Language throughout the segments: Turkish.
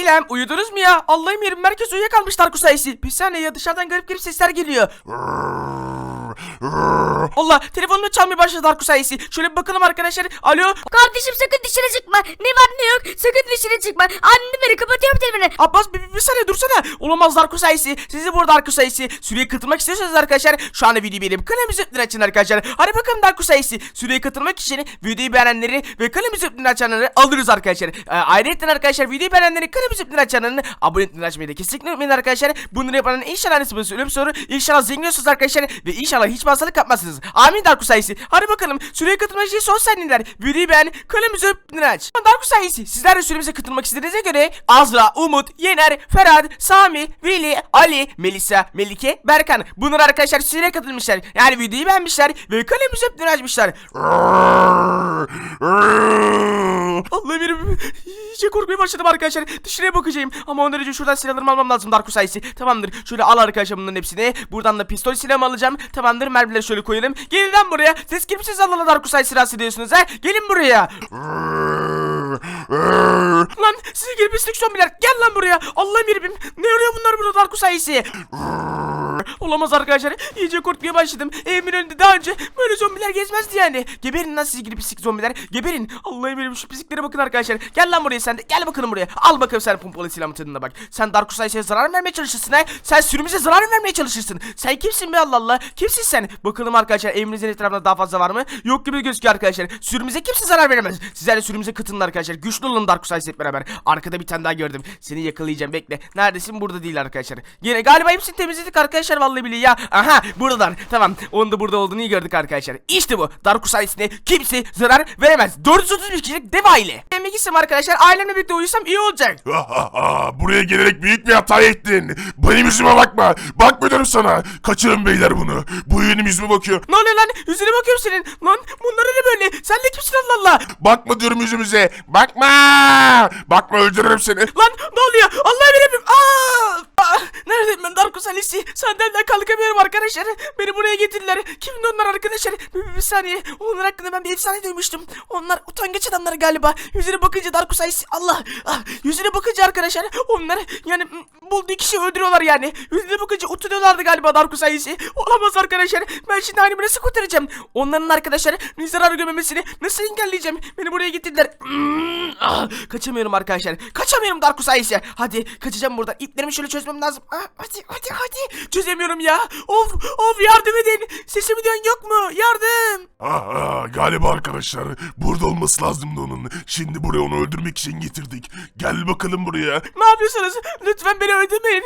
İlem uyudunuz mu ya? Allah'ım yerim merkez uyuyakalmış Darkus sayısı. Bir saniye ya dışarıdan garip garip sesler geliyor. Allah telefonunu çalmaya başladı Darkus sayısı. Şöyle bir bakalım arkadaşlar. Alo. Kardeşim sakın dışarı çıkma. Ne var ne yok sakın dışarı çıkma. Annem beni kapatıyorum telefonu. Abbas bir, bir, bir saniye dursana. Olamaz Darkus sayısı. Sizi burada Darkus sayısı. Süreye katılmak istiyorsanız arkadaşlar şu anda videoyu benim kanalımı zıplayın açın arkadaşlar. Hadi bakalım Darkus sayısı. Süreye katılmak için videoyu beğenenleri ve kanalımı zıplayın açanları alırız arkadaşlar. Ee, ayrıca arkadaşlar videoyu beğenenleri kanalımı zıplayın açanlarını abone etmeyi açmayı da kesinlikle unutmayın arkadaşlar. Bunları yapanın inşallah. Ölüm soru. İnşallah zengin olursunuz arkadaşlar. Ve inşallah hiç hastalık kapmazsınız. Amin Darkus sayısı. Hadi bakalım. Süreye katılmak için son saniyeler. Videoyu beğen. Kanalımı zıplayın aç. Darkus. Sizler de süremize katılmak istediğinize göre Azra, Umut, Yener, Ferhat, Sami, Veli, Ali, Melisa, Melike, Berkan. Bunlar arkadaşlar süreye katılmışlar. Yani videoyu beğenmişler ve kanalımı zıplayın açmışlar. Allah'ım iyice korkmaya başladım arkadaşlar. Dışarıya bakacağım. Ama ondan önce şuradan silahlarımı almam lazım Darkus sayısı. Tamamdır. Şöyle al arkadaşlar bunların hepsini. Buradan da pistol silahımı alacağım. Tamamdır. Mermileri şöyle koyalım. Gelin lan buraya. Siz kimsiniz Allah'la Darkus sayısı rahatsız ediyorsunuz ha? Gelin buraya. Lan sizi gibi pislik zombiler. Gel lan buraya. Allah'ım yarabbim. Ne arıyor bunlar burada Darkus sayısı? Olamaz arkadaşlar. İyice korkmaya başladım. Evimin önünde daha önce böyle zombiler gezmezdi yani. Geberin lan sizi gibi pislik zombiler. Geberin. Allah'ım benim şu pisliklere bakın arkadaşlar. Gel lan buraya sen de. Gel bakalım buraya. Al bakalım sen pompalı silahın tadına bak. Sen Dark Usa'ya zarar vermeye çalışırsın ha? Sen sürümüze zarar vermeye çalışırsın? Sen kimsin be Allah Allah? Kimsin sen? Bakalım arkadaşlar evinizin etrafında daha fazla var mı? Yok gibi gözüküyor arkadaşlar. Sürümüze kimse zarar veremez. Sizler de sürümüze katılın arkadaşlar. Güçlü olun Dark Usa'yla hep beraber. Arkada bir tane daha gördüm. Seni yakalayacağım. Bekle. Neredesin? Burada değil arkadaşlar. Yine galiba hepsini temizledik arkadaşlar vallahi billahi ya. Aha buradalar. Tamam. Onun da burada olduğunu iyi gördük arkadaşlar. İşte bu. Dark Usa'yla kimse zarar veremez. 431 kişilik dev aile. Demek istedim arkadaşlar. Ailemle birlikte uyusam iyi olacak. Buraya gelerek büyük bir hata ettin. Benim yüzüme bakma. Diyorum sana. Kaçırın beyler bunu. Bu benim yüzüme bakıyor. Ne oluyor lan? Yüzüne bakıyorum senin. Lan bunlar ne böyle? Sen de kimsin Allah Allah? Bakma diyorum yüzümüze. Bakma. Bakma öldürürüm seni. Lan ne oluyor? Allah veremem. Aa! Aa! Neredeyim ben Darkus Alice? Sandalden kalkamıyorum arkadaşlar. Beni buraya getirdiler. Kimdi onlar arkadaşlar? Bir, bir- saniye. Onlar hakkında ben bir efsane duymuştum. Onlar utangaç adamlar galiba. Yüzüne bakınca Darkus Alice. Allah! Ah, yüzüne bakınca arkadaşlar onlar yani bulduğu kişiyi öldürüyorlar yani. Yüzüne bakınca utanıyorlardı galiba Darkus Alice'i. Olamaz arkadaşlar. Ben şimdi halimi nasıl kurtaracağım? Onların arkadaşlar zarar görmemesini nasıl engelleyeceğim? Beni buraya getirdiler. Hmm, ah, kaçamıyorum arkadaşlar. Kaçamıyorum Darkus Alice'e. Hadi kaçacağım buradan. İplerimi şöyle çözmem lazım. Ah, hadi hadi hadi. Çözemiyorum ya. Of of yardım edin. Sesimi duyan yok mu? Yardım. Aa, galiba arkadaşlar burada olması lazımdı onun. Şimdi buraya onu öldürmek için getirdik. Gel bakalım buraya. Ne yapıyorsunuz? Lütfen beni öldürmeyin.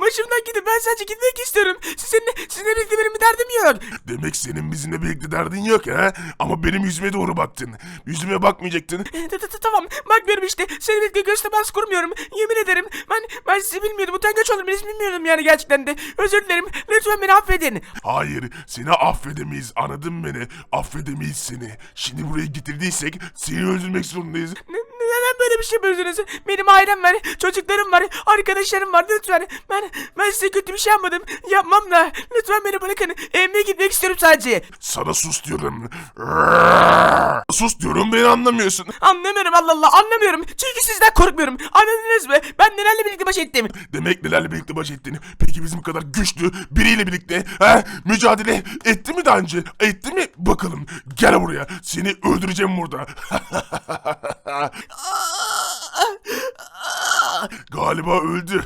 Başımdan gidin. Ben sadece gitmek istiyorum. Sizinle, sizinle birlikte benim bir derdim yok. Demek senin bizimle birlikte derdin yok ha? Ama benim yüzüme doğru baktın. Yüzüme bakmayacaktın. T- t- Tamam bakmıyorum işte. Seni birlikte göz temas kurmuyorum. Yemin ederim. Ben ben sizi bilmiyordum. Utangaç oldum. Beni bilmiyordum yani gerçekten de. Özür dilerim. Lütfen beni affedin. Hayır, seni affedemeyiz. Anladın beni? Affedemeyiz seni. Şimdi buraya getirdiysek seni öldürmek zorundayız. Ne- Neden böyle bir şey yapıyorsunuz? Benim ailem var, çocuklarım var, arkadaşlarım var. Lütfen ben ben size kötü bir şey yapmadım. Yapmam da. Lütfen beni bırakın. Evime gitmek istiyorum sadece. Sana sus diyorum. Sus diyorum beni anlamıyorsun. Anlamıyorum Allah Allah anlamıyorum. Çünkü sizden korkmuyorum. Anladınız mı? Ben nelerle birlikte baş ettim. Demek nelerle birlikte baş ettin. Peki bizim kadar güçlü biriyle birlikte ha, mücadele etti mi daha önce? Etti mi? Bakalım. Gel buraya. Seni öldüreceğim burada. Galiba öldü.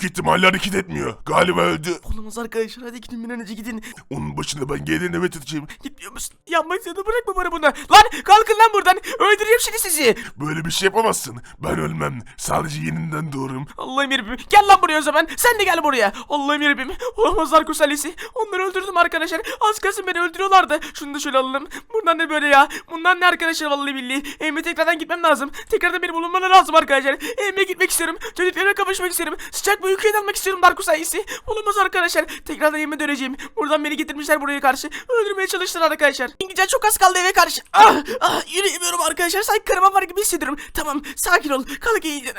Büyük ihtimalle hareket etmiyor. Galiba öldü. Olamaz arkadaşlar hadi gidin bir an önce gidin. Onun başına ben gelin evet edeceğim. Gitmiyor musun? Yapmak istediğini bırakma bana bunu. Lan kalkın lan buradan. Öldüreceğim şimdi sizi. Böyle bir şey yapamazsın. Ben ölmem. Sadece yeniden doğurum. Allah'ım yarabbim. Gel lan buraya o zaman. Sen de gel buraya. Allah'ım yarabbim. Olamaz Darkus Alice'i. Onları öldürdüm arkadaşlar. Az kalsın beni öldürüyorlardı. Şunu da şöyle alalım. Bundan ne böyle ya? Bundan ne arkadaşlar vallahi billahi. Evime tekrardan gitmem lazım. Tekrardan beni bulunmam lazım arkadaşlar. Evime gitmek istiyorum. Çocuklarıma kavuşmak istiyorum. Sıcak bir uykuya dalmak istiyorum Darko sayesi. Olamaz arkadaşlar. Tekrardan evime döneceğim. Buradan beni getirmişler buraya karşı. Öldürmeye çalıştılar arkadaşlar. İngilizce çok az kaldı eve karşı. Ah, ah yürüyemiyorum arkadaşlar. Sanki karıma var gibi hissediyorum. Tamam sakin ol. Kalk iyice.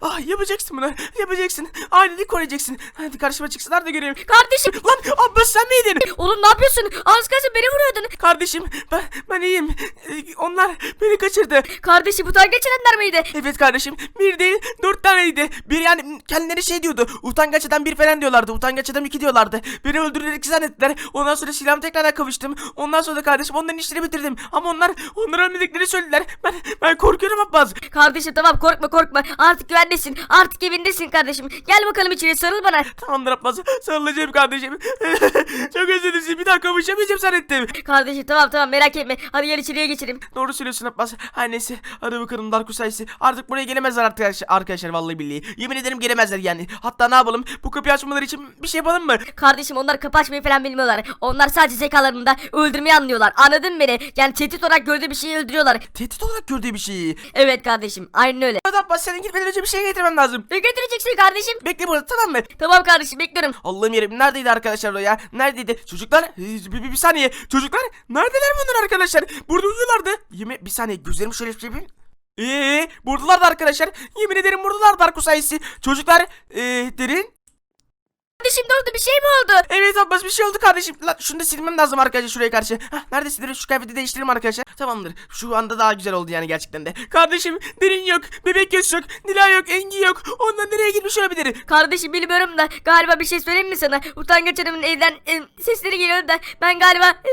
Ah yapacaksın bunu. Yapacaksın. Aileni koruyacaksın. Hadi karşıma çıksınlar da göreyim. Kardeşim. Lan Abbas sen miydin? Oğlum ne yapıyorsun? Az kalsın beni vuruyordun. Kardeşim ben, ben iyiyim. Ee, Onlar beni kaçırdı. Kardeşim bu tayga geçirenler miydi? Evet kardeşim bir değil dört taneydi. Bir yani kendileri şey diyordu. Utangaç adam bir falan diyorlardı. Utangaç adam iki diyorlardı. Beni öldürerek zannettiler. Ondan sonra silahımı tekrardan kavuştum. Ondan sonra da kardeşim onların işini bitirdim. Ama onlar onlar ölmediklerini söylediler. Ben ben korkuyorum Abbas. Kardeşim tamam korkma korkma. Artık güvendesin. Artık evindesin kardeşim. Gel bakalım içeri sarıl bana. Tamamdır Abbas. Sarılacağım kardeşim. Çok özledim sizi. Bir daha kavuşamayacağım zannettim. Kardeşim tamam tamam merak etme. Hadi gel içeriye geçelim. Doğru söylüyorsun Abbas. Her neyse. Hadi bakalım Dark sayısı. Artık buraya gelemezler arkadaşlar. Arkadaşlar vallahi billahi. Yemin ederim gelemezler yani. Hatta ne yapalım? Bu kapıyı açmaları için bir şey yapalım mı? Kardeşim onlar kapı açmayı falan bilmiyorlar. Onlar sadece zekalarında öldürmeyi anlıyorlar. Anladın mı beni? Yani tehdit olarak gördüğü bir şeyi öldürüyorlar. Tehdit olarak gördüğü bir şeyi. Evet kardeşim aynen öyle. Hadi Abbas senin gitmeden önce bir şey getirmem lazım. Ne getireceksin kardeşim? Bekle burada tamam mı? Tamam kardeşim bekliyorum. Allah'ım yerim neredeydi arkadaşlar o ya? Neredeydi? Çocuklar ee, bir, bir, bir saniye. Çocuklar neredeler bunlar arkadaşlar? Burada uyuyorlardı. Yemin bir saniye gözlerimi şöyle bir Eee buradalardı arkadaşlar. Yemin ederim buradalardı Darko sayısı. Çocuklar ee, derin. Kardeşim ne oldu bir şey mi oldu? Evet Abbas bir şey oldu kardeşim. Lan şunu da silmem lazım arkadaşlar şuraya karşı. Hah nerede silerim şu kıyafeti değiştirelim arkadaşlar. Tamamdır. Şu anda daha güzel oldu yani gerçekten de. Kardeşim derin yok. Bebek göz yok. Nila yok. Engi yok. Ondan nereye gitmiş olabilir? Kardeşim bilmiyorum da galiba bir şey söyleyeyim mi sana? Utangaç hanımın evden e, sesleri geliyor da ben galiba e,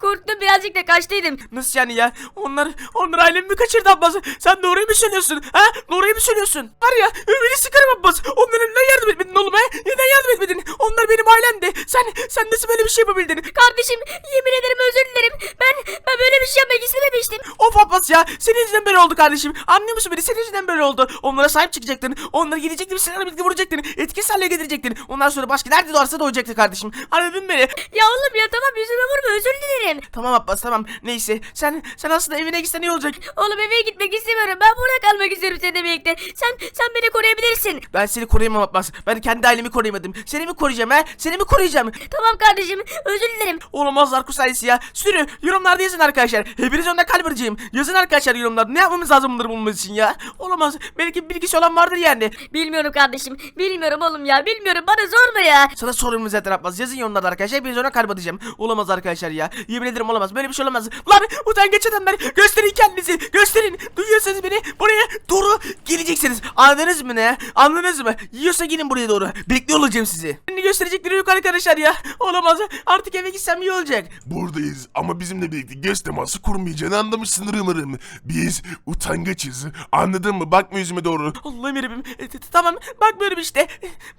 korktum birazcık da kaçtıydım. Nasıl yani ya? Onlar, onlar ailemi mi kaçırdı Abbas? Sen doğruyu mu söylüyorsun? Ha? Doğruyu mu söylüyorsun? Var ya, ümidi sıkarım Abbas. Onlara neden yardım etmedin oğlum ha? Neden yardım etmedin? Onlar benim ailemdi. Sen, sen nasıl böyle bir şey yapabildin? Kardeşim yemin ederim özür dilerim. Ben ben böyle bir şey yapmak istememiştim. Of Abbas ya, senin yüzünden böyle oldu kardeşim. Anlıyor musun beni? Senin yüzünden böyle oldu. Onlara sahip çıkacaktın. Onlara gidecektin, silahla birlikte vuracaktın. Etkisiz hale getirecektin. Ondan sonra başka nerede doğarsa doğacaktı kardeşim. Anladın beni? Ya oğlum ya tamam yüzüme vurma özür dilerim. Tamam Abbas tamam. Neyse. Sen sen aslında evine gitsen iyi olacak. Oğlum eve gitmek istemiyorum. Ben burada kalmak istiyorum seninle birlikte. Sen sen beni koruyabilirsin. Ben seni koruyamam Abbas. Ben kendi ailemi koruyamadım. Seni mi koruyacağım ha? Seni mi koruyacağım? Tamam kardeşim özür dilerim. Olamaz Darko sayısı ya. Sürü yorumlarda yazın arkadaşlar. Hepiniz önde vereceğim. Yazın arkadaşlar yorumlarda. Ne yapmamız lazım bunları bulmamız için ya? Olamaz. Belki bilgisi olan vardır yani. Bilmiyorum kardeşim. Bilmiyorum oğlum ya. Bilmiyorum bana sorma ya. Sana sorumu zaten yapmaz. Yazın yorumlarda arkadaşlar. Hepiniz kalp atacağım. Olamaz arkadaşlar ya. Yemin ederim olamaz. Böyle bir şey olamaz. Lan utangaç adamlar. Gösterin kendinizi. Gösterin. Duyuyorsanız beni buraya doğru geleceksiniz. Anladınız mı ne? Anladınız mı? Yiyorsa gelin buraya doğru. Bekliyor olacağım sizi. Beni gösterecekleri yok arkadaşlar ya. Olamaz. Artık eve gitsem iyi olacak. Buradayız ama bizimle birlikte göz teması kurmayacağını anlamışsındır umarım. Biz utangaçız. Anladın mı? Bakma yüzüme doğru. Allah'ım yarabbim. E, t- tamam bakmıyorum işte.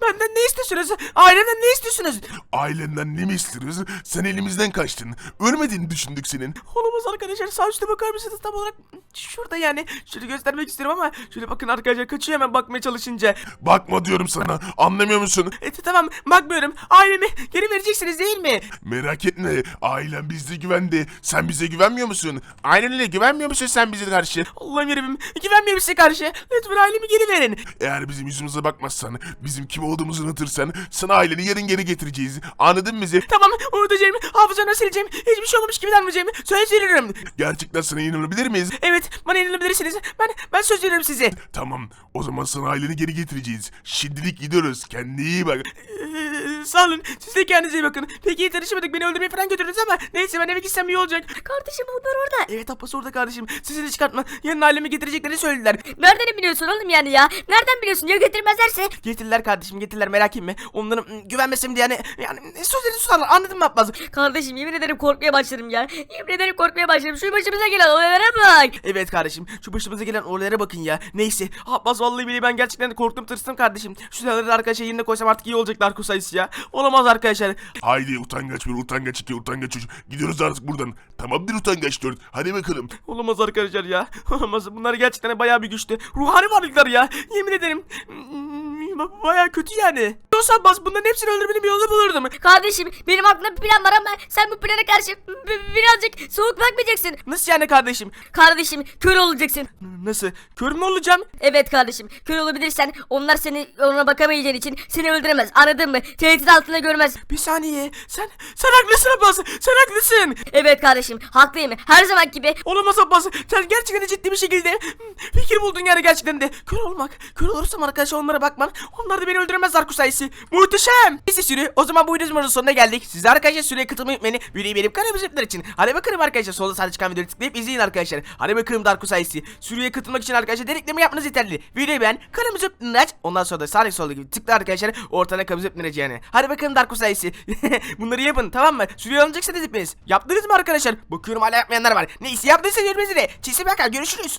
Benden ne istiyorsunuz? Ailemden ne istiyorsunuz? Ailenden ne mi istiyoruz? Sen elimizden kaçtın. Ölmediğini düşündük senin. Olamaz arkadaşlar sağ üstte bakar mısınız tam olarak şurada yani. Şöyle göstermek istiyorum ama şöyle bakın arkadaşlar kaçıyor hemen bakmaya çalışınca. Bakma diyorum sana. Anlamıyor musun? E, tamam bakmıyorum. Ailemi geri vereceksiniz değil mi? Merak etme. Ailem bizde güvende. Sen bize güvenmiyor musun? Ailenle güvenmiyor musun sen bize karşı? Allah'ım yarabbim güvenmiyorum size karşı. Lütfen ailemi geri verin. Eğer bizim yüzümüze bakmazsan, bizim kim olduğumuzu unutırsan sana aileni yarın geri getireceğiz. Anladın mı bizi? Tamam unutacağım. Hafızamdan sileceğim. Hiçbir şey olmamış gibi davranacağım. Söz veriyorum. Gerçekten sana inanabilir miyiz? Evet bana inanabilirsiniz. Ben ben söz veriyorum size. Tamam. O zaman sana aileni geri getireceğiz. Şimdilik gidiyoruz. Kendine iyi bak. Ee, sağ olun. Siz de kendinize iyi bakın. Peki iyi tanışmadık. Beni öldürmeye falan götürdünüz ama neyse ben eve gitsem iyi olacak. Kardeşim onlar orada. Evet Abbas orada kardeşim. Sesini çıkartma. Yarın ailemi getireceklerini söylediler. Nereden biliyorsun oğlum yani ya? Nereden biliyorsun? Ya getirmezlerse? Getirdiler kardeşim getirdiler merak etme. Onların mm, güvenmesim diye yani yani sözlerini tutarlar anladın mı Abbas? Kardeşim yemin ederim korkmaya başladım ya. Yemin ederim korkmaya başladım. Şu başımıza gelen olaylara bak. Evet kardeşim şu başımıza gelen olaylara bakın ya. Neyse Abbas vallahi billahi ben gerçekten korktum tırstım kardeşim. Şu silahları da arkadaşlar yerine koysam artık iyi olacaklar kusayısı ya. Olamaz arkadaşlar. Haydi utangaç bir, utangaç iki, utangaç üç. Gidiyoruz artık buradan. Tamamdır utangaç dört. Hadi bakalım. Olamaz arkadaşlar ya. Olamaz. Bunlar gerçekten bayağı bir güçlü. Ruhani varlıklar ya. Yemin ederim. Mm, Baya kötü yani. Olsa Abbas bunların hepsini öldürmenin bir yolunu bulurdum. Kardeşim benim aklımda bir plan var ama sen bu plana karşı bi- birazcık soğuk bakmayacaksın. Nasıl yani kardeşim? Kardeşim kör olacaksın. N- Nasıl? Kör mü olacağım? Evet kardeşim kör olabilirsen onlar seni ona bakamayacağın için seni öldüremez anladın mı? Tehdit altında görmez. Bir saniye. Sen sen haklısın Abbas. Sen haklısın. Evet kardeşim haklıyım her zaman gibi. Olamaz Abbas. Sen gerçekten ciddi bir şekilde fikir buldun yani gerçekten de. Kör olmak. Kör olursam arkadaşlar onlara bakmam. Onlar da beni öldüremez Darkus sayısı. Muhteşem. Neyse sürü. O zaman bu videomuzun sonuna geldik. Siz arkadaşlar süreye katılmayı unutmayın. Videoyu benim kanalımı zıplar için. Hadi bakalım arkadaşlar. Solda sağda çıkan videoyu tıklayıp izleyin arkadaşlar. Hadi bakalım Darkus sayısı. Sürüye katılmak için arkadaşlar dediklerimi yapmanız yeterli. Videoyu beğen. Kanalımı zıplar aç. Ondan sonra da sağdaki solda gibi tıkla arkadaşlar. Ortadan kanalımı zıplar yani. Hadi bakalım Darkus sayısı. Bunları yapın tamam mı? Sürüye alınacaksa hepiniz. Yaptınız mı arkadaşlar? Bakıyorum hala yapmayanlar var. Neyse yaptıysa görmeniz de. Çizim bakar görüşürüz.